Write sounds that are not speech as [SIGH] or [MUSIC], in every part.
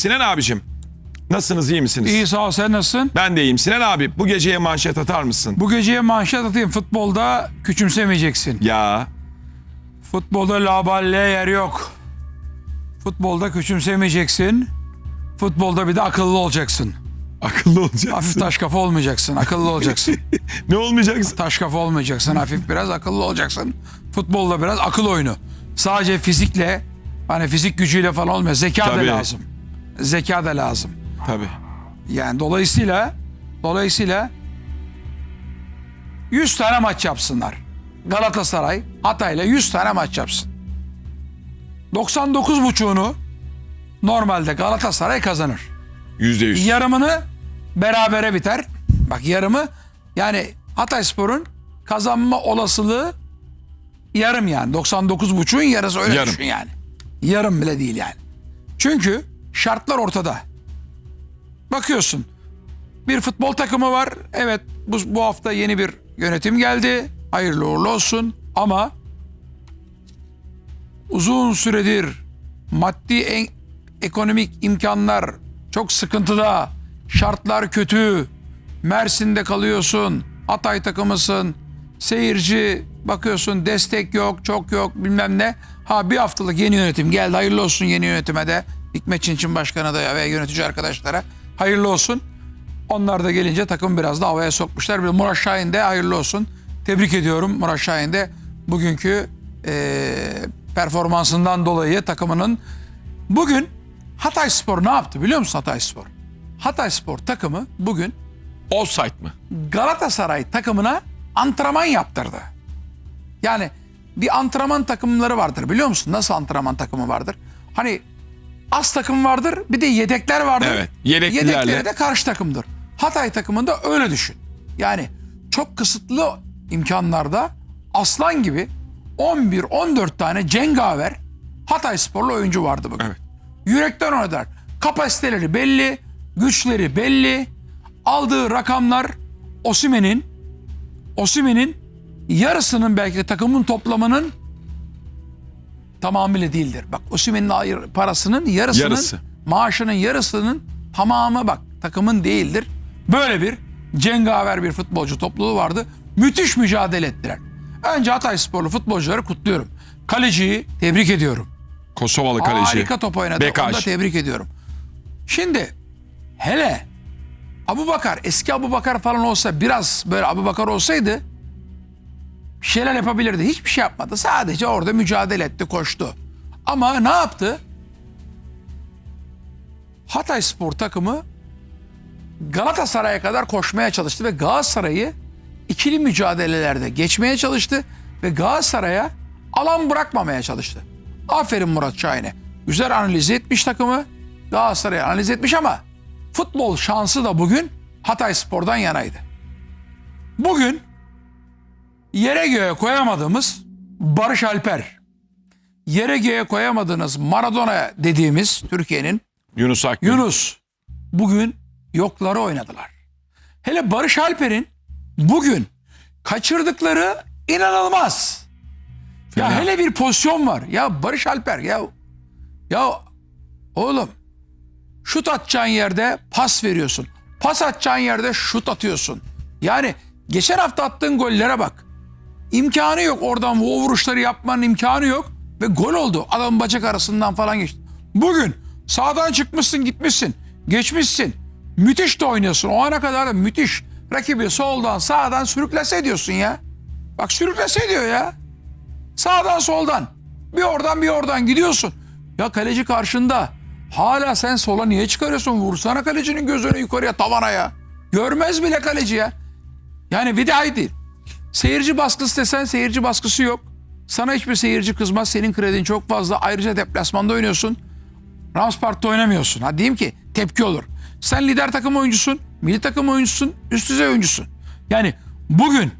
Sinan abicim. Nasılsınız iyi misiniz? İyi sağ ol sen nasılsın? Ben de iyiyim. Sinan abi bu geceye manşet atar mısın? Bu geceye manşet atayım. Futbolda küçümsemeyeceksin. Ya Futbolda laballe yer yok. Futbolda küçümsemeyeceksin. Futbolda bir de akıllı olacaksın. akıllı olacaksın. Hafif taş kafa olmayacaksın. Akıllı olacaksın. [LAUGHS] ne olmayacaksın? taş kafa olmayacaksın. Hafif biraz akıllı olacaksın. Futbolda biraz akıl oyunu. Sadece fizikle hani fizik gücüyle falan olmuyor. Zeka Tabii. da lazım. Zeka da lazım. Tabii. Yani dolayısıyla dolayısıyla 100 tane maç yapsınlar. Galatasaray Hatay'la 100 tane maç yapsın. 99 buçuğunu normalde Galatasaray kazanır. Yüzde yüz. Yarımını berabere biter. Bak yarımı yani Hatayspor'un kazanma olasılığı yarım yani. 99 buçuğun yarısı öyle Yarım. düşün yani. Yarım bile değil yani. Çünkü şartlar ortada. Bakıyorsun bir futbol takımı var. Evet bu, bu hafta yeni bir yönetim geldi. Hayırlı uğurlu olsun. Ama uzun süredir maddi en, ekonomik imkanlar çok sıkıntıda. Şartlar kötü. Mersin'de kalıyorsun. Hatay takımısın. Seyirci bakıyorsun destek yok, çok yok bilmem ne. Ha bir haftalık yeni yönetim geldi. Hayırlı olsun yeni yönetime de. Hikmet Çinçin Başkan'a da ve yönetici arkadaşlara hayırlı olsun. Onlar da gelince takım biraz da havaya sokmuşlar. Bir Murat Şahin de hayırlı olsun. Tebrik ediyorum Murat Şahin de bugünkü eee, performansından dolayı takımının. Bugün Hatay Spor ne yaptı biliyor musun Hatay Spor? Hatay Spor takımı bugün Offside mı? Galatasaray takımına antrenman yaptırdı. Yani bir antrenman takımları vardır biliyor musun? Nasıl antrenman takımı vardır? Hani az takım vardır bir de yedekler vardır. Evet, yedeklilerle. Yedekleri de karşı takımdır. Hatay takımında öyle düşün. Yani çok kısıtlı imkanlarda aslan gibi 11-14 tane cengaver Hatay sporlu oyuncu vardı bugün. Evet. Yürekten oynadılar. Kapasiteleri belli, güçleri belli. Aldığı rakamlar Osimen'in Osimen'in yarısının belki de takımın toplamının tamamıyla değildir. Bak Osimhen'in parasının yarısının Yarısı. maaşının yarısının tamamı bak takımın değildir. Böyle bir cengaver bir futbolcu topluluğu vardı. Müthiş mücadele ettiler. Önce Hatay sporlu futbolcuları kutluyorum. Kaleciyi tebrik ediyorum. Kosovalı kaleci. Harika top oynadı. Bekaj. Onu da tebrik ediyorum. Şimdi hele Abu Bakar eski Abu Bakar falan olsa biraz böyle Abu Bakar olsaydı bir şeyler yapabilirdi. Hiçbir şey yapmadı. Sadece orada mücadele etti, koştu. Ama ne yaptı? Hatay Spor takımı Galatasaray'a kadar koşmaya çalıştı ve Galatasaray'ı ikili mücadelelerde geçmeye çalıştı ve Galatasaray'a alan bırakmamaya çalıştı. Aferin Murat Şahin'e. Güzel analiz etmiş takımı. Galatasaray'ı analiz etmiş ama futbol şansı da bugün Hatay Spor'dan yanaydı. Bugün yere göğe koyamadığımız Barış Alper, yere göğe koyamadığınız Maradona dediğimiz Türkiye'nin Yunus Akgün. Yunus bugün yokları oynadılar. Hele Barış Alper'in bugün kaçırdıkları inanılmaz. Ya Fena. hele bir pozisyon var. Ya Barış Alper ya ya oğlum şut atacağın yerde pas veriyorsun. Pas atacağın yerde şut atıyorsun. Yani geçen hafta attığın gollere bak. İmkanı yok oradan o vuruşları yapmanın imkanı yok. Ve gol oldu. Adam bacak arasından falan geçti. Bugün sağdan çıkmışsın gitmişsin. Geçmişsin. Müthiş de oynuyorsun. O ana kadar da müthiş. Rakibi soldan sağdan sürüklese ediyorsun ya. Bak sürüklese ediyor ya. Sağdan soldan. Bir oradan bir oradan gidiyorsun. Ya kaleci karşında. Hala sen sola niye çıkarıyorsun? Vursana kalecinin gözünü yukarıya tavana ya. Görmez bile kaleci ya. Yani bir daha değil. Seyirci baskısı desen seyirci baskısı yok. Sana hiçbir seyirci kızmaz. Senin kredin çok fazla. Ayrıca deplasmanda oynuyorsun. Rams Park'ta oynamıyorsun. Ha diyeyim ki tepki olur. Sen lider takım oyuncusun. Milli takım oyuncusun. Üst düzey oyuncusun. Yani bugün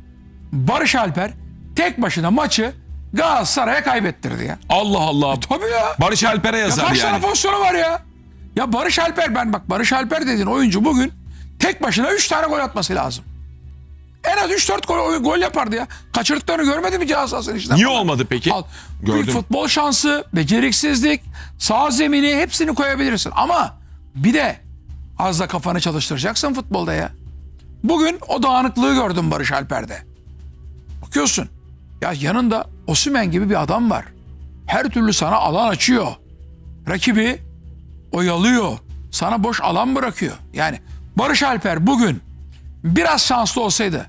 Barış Alper tek başına maçı Galatasaray'a kaybettirdi ya. Allah Allah. Tabii ya. Barış Alper'e Ya yazar kaç tane yani. pozisyonu var ya? Ya Barış Alper ben bak Barış Alper dediğin oyuncu bugün tek başına 3 tane gol atması lazım. En az 3-4 gol, gol yapardı ya. Kaçırdıklarını görmedi mi cihaz sahasının içinden? Niye olmadı peki? Al. Bir Gördüm. futbol şansı, beceriksizlik, sağ zemini hepsini koyabilirsin. Ama Bir de az da kafanı çalıştıracaksın futbolda ya. Bugün o dağınıklığı gördüm Barış Alper'de. Bakıyorsun ya yanında Osimhen gibi bir adam var. Her türlü sana alan açıyor. Rakibi oyalıyor. Sana boş alan bırakıyor. Yani Barış Alper bugün biraz şanslı olsaydı,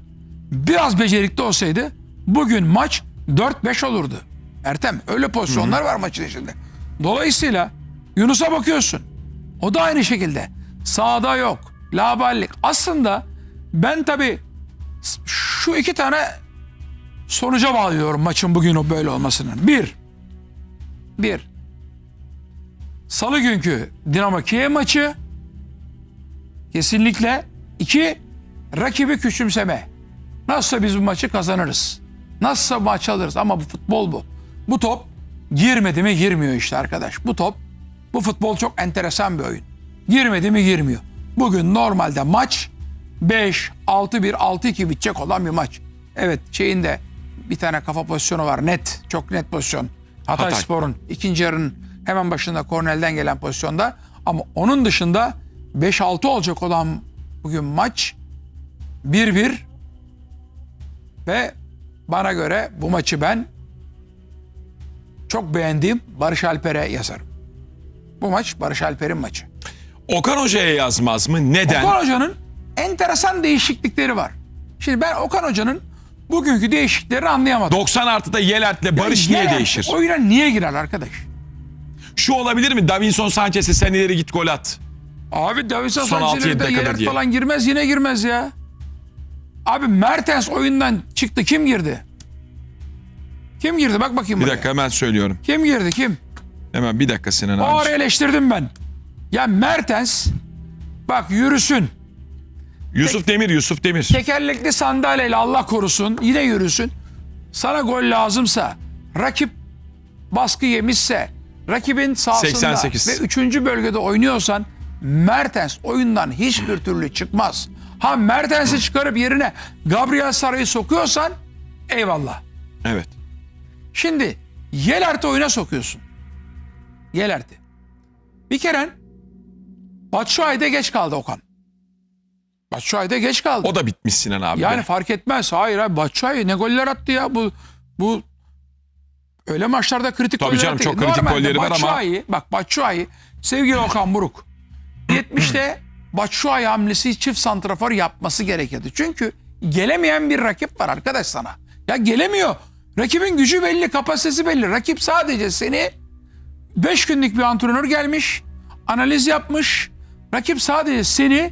biraz becerikli olsaydı bugün maç 4-5 olurdu. Ertem öyle pozisyonlar var maçın içinde. Dolayısıyla Yunus'a bakıyorsun. O da aynı şekilde. Sağda yok. Laballik. Aslında ben tabii şu iki tane sonuca bağlıyorum maçın bugün o böyle olmasının. Bir, bir, Salı günkü Dinamo Kiev maçı kesinlikle iki, rakibi küçümseme. Nasılsa biz bu maçı kazanırız. Nasılsa maç alırız ama bu futbol bu. Bu top girmedi mi girmiyor işte arkadaş. Bu top, bu futbol çok enteresan bir oyun. Girmedi mi girmiyor. Bugün normalde maç 5, 6-1, 6-2 bitecek olan bir maç. Evet şeyinde bir tane kafa pozisyonu var net. Çok net pozisyon. Hatay, Hatay. Spor'un ikinci yarının hemen başında Kornel'den gelen pozisyonda. Ama onun dışında 5-6 olacak olan bugün maç 1-1 ve bana göre bu maçı ben çok beğendiğim Barış Alper'e yazarım. Bu maç Barış Alper'in maçı. Okan Hoca'ya yazmaz mı? Neden? Okan Hoca'nın enteresan değişiklikleri var. Şimdi ben Okan Hoca'nın bugünkü değişikliklerini anlayamadım. 90 artıda Yelert'le Barış niye Yener değişir? Oyuna niye girer arkadaş? Şu olabilir mi? Davinson Sanchez'e sen ileri git gol at. Abi Davinson Sanchez'e Yener diye. falan girmez yine girmez ya. Abi Mertens oyundan çıktı kim girdi? Kim girdi bak bakayım Bir buraya. dakika hemen söylüyorum. Kim girdi kim? Hemen bir dakika Sinan abi. ara eleştirdim ben. Ya Mertens bak yürüsün. Yusuf Demir, Yusuf Demir. Tekerlekli sandalyeyle Allah korusun yine yürüsün. Sana gol lazımsa rakip baskı yemişse rakibin sahasında 88. ve 3. bölgede oynuyorsan Mertens oyundan hiçbir türlü çıkmaz. Ha Mertens'i çıkarıp yerine Gabriel Saray'ı sokuyorsan eyvallah. Evet. Şimdi Yelert'i oyuna sokuyorsun. Yelert'i. Bir kere Batshuayi'de geç kaldı Okan. Batshuayi'de geç kaldı. O da bitmiş Sinan abi. Yani de. fark etmez. Hayır abi Batshuayi ne goller attı ya bu bu öyle maçlarda kritik Tabii goller canım, attı. çok kritik Normalde golleri var ama- Batshuayi, bak Batshuayi sevgili Okan Buruk 70'te [CLEARS THROAT] Batshuayi hamlesi çift santrafor yapması gerekiyordu. Çünkü gelemeyen bir rakip var arkadaş sana. Ya gelemiyor. Rakibin gücü belli, kapasitesi belli. Rakip sadece seni 5 günlük bir antrenör gelmiş, analiz yapmış. Rakip sadece seni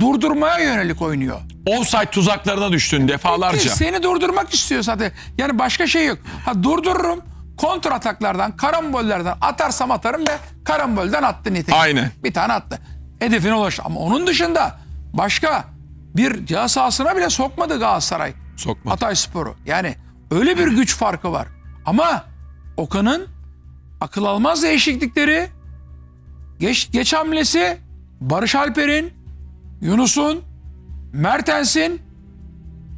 durdurmaya yönelik oynuyor. Offside tuzaklarına düştün defalarca. Ki Seni durdurmak istiyor zaten. Yani başka şey yok. Ha durdururum. Kontra ataklardan, karambollerden atarsam atarım ve karambolden attı nitekim. Aynen. Bir tane attı. Hedefine ulaştı. Ama onun dışında başka bir cihaz sahasına bile sokmadı Galatasaray. Sokma. Hatay Sporu. Yani öyle bir güç farkı var. Ama Okan'ın akıl almaz değişiklikleri geç, geç hamlesi Barış Alper'in Yunus'un Mertens'in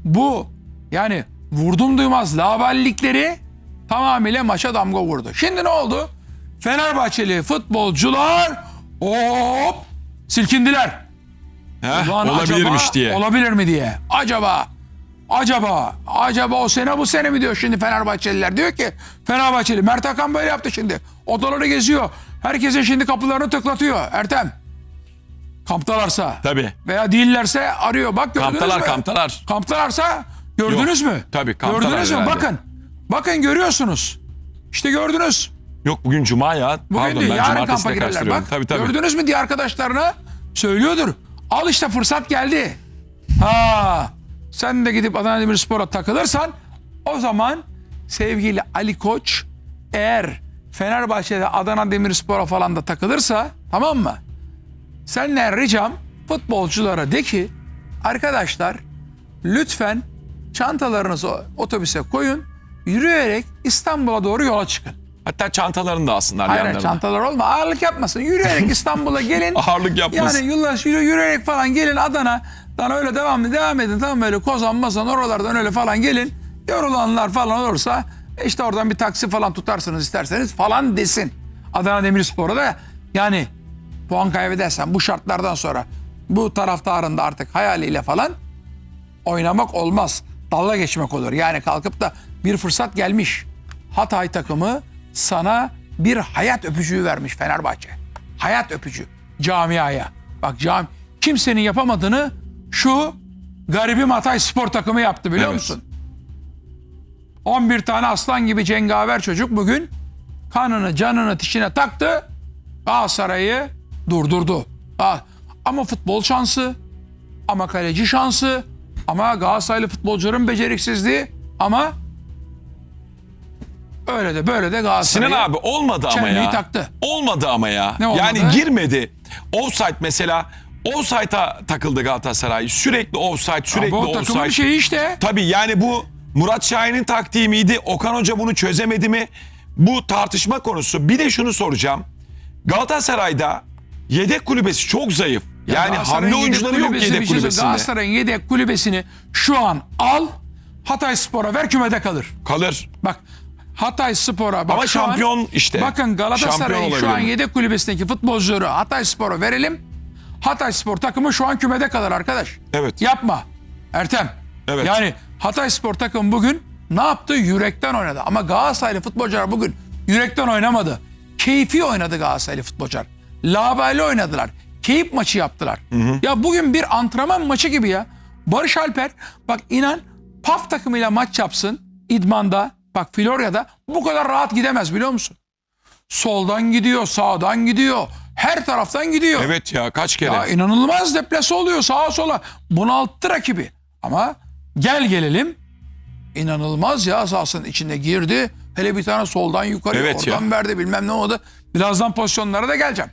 bu yani vurdum duymaz laballikleri tamamıyla maça damga vurdu. Şimdi ne oldu? Fenerbahçeli futbolcular hop silkindiler. Heh, Ulan olabilirmiş acaba diye. Olabilir mi diye. Acaba acaba acaba o sene bu sene mi diyor şimdi Fenerbahçeliler. Diyor ki Fenerbahçeli Mert Hakan böyle yaptı şimdi. Odaları geziyor. Herkese şimdi kapılarını tıklatıyor. Ertem. Kamptalarsa. Tabii. Veya değillerse arıyor. Bak gördünüz Kamptalar mü? kamptalar. Kamptalarsa gördünüz Yok. mü? Tabii, kamptalar Gördünüz mü? herhalde. Bakın. Bakın görüyorsunuz. İşte gördünüz. Yok bugün cuma ya. Bugün Pardon değil, ben yarın kampa girerler. karıştırıyorum. Bak Tabii tabii. gördünüz mü diye arkadaşlarına söylüyordur. Al işte fırsat geldi. Ha, sen de gidip Adana Demirspor'a takılırsan o zaman sevgili Ali Koç eğer Fenerbahçe'de Adana Demirspor'a falan da takılırsa tamam mı? Senden ricam futbolculara de ki arkadaşlar lütfen çantalarınızı otobüse koyun yürüyerek İstanbul'a doğru yola çıkın. Hatta çantalarını da alsınlar Hayır yanlarına. çantalar olma ağırlık yapmasın. Yürüyerek [LAUGHS] İstanbul'a gelin. Ağırlık yapmasın. Yani yıllar yürü, yürüyerek falan gelin Adana. Daha öyle devam edin, devam edin. Tamam böyle Kozan, Mazan oralardan öyle falan gelin. Yorulanlar falan olursa işte oradan bir taksi falan tutarsınız isterseniz falan desin. Adana Demirspor'a da yani puan kaybedersen bu şartlardan sonra bu taraftarın da artık hayaliyle falan oynamak olmaz. Dalga geçmek olur. Yani kalkıp da bir fırsat gelmiş. Hatay takımı sana bir hayat öpücüğü vermiş Fenerbahçe. Hayat öpücüğü camiaya. Bak cami kimsenin yapamadığını şu garibim Hatay spor takımı yaptı biliyor Evet. musun? 11 tane aslan gibi cengaver çocuk bugün kanını canını dişine taktı. Galatasaray'ı durdurdu. Ama futbol şansı, ama kaleci şansı, ama Galatasaraylı futbolcuların beceriksizliği ama öyle de böyle de Galatasaray. Sinan abi olmadı ama Çelmeği ya. taktı. Olmadı ama ya. Ne olmadı? Yani girmedi. Offside mesela. Offside'a takıldı Galatasaray. Sürekli offside, sürekli Bu takımın offside. şeyi işte. Tabii yani bu Murat Şahin'in taktiği miydi? Okan Hoca bunu çözemedi mi? Bu tartışma konusu. Bir de şunu soracağım. Galatasaray'da yedek kulübesi çok zayıf. Yani Galatasaray'ın hamle oyuncuları yok kulübesi, yedek şey söyleyeyim. kulübesinde. Galatasaray'ın yedek kulübesini şu an al. Hatay Spor'a ver kümede kalır. Kalır. Bak Hatay Spor'a bak Ama şu an- şampiyon işte. Bakın Şampiyon Galatasaray'ın şu an olabilir. yedek kulübesindeki futbolcuları Hatay Spor'a verelim. Hatay Spor takımı şu an kümede kalır arkadaş. Evet. Yapma Ertem. Evet. Yani Hatay Spor takımı bugün ne yaptı? Yürekten oynadı. Ama Galatasaraylı futbolcular bugün yürekten oynamadı. Keyfi oynadı Galatasaraylı futbolcular. Labaylı oynadılar. Keyif maçı yaptılar. Ya bugün bir antrenman maçı gibi ya. Barış Alper bak inan PAF takımıyla maç yapsın idmanda bak Florya'da bu kadar rahat gidemez biliyor musun? Soldan gidiyor, sağdan gidiyor. Her taraftan gidiyor. Evet ya kaç kere. Ya inanılmaz deplase oluyor sağa sola. Bunalttı rakibi. Ama gel gelelim. İnanılmaz ya sahasının içinde girdi. Hele bir tane soldan yukarı Evet oradan verdi bilmem ne oldu. Birazdan pozisyonlara da geleceğim.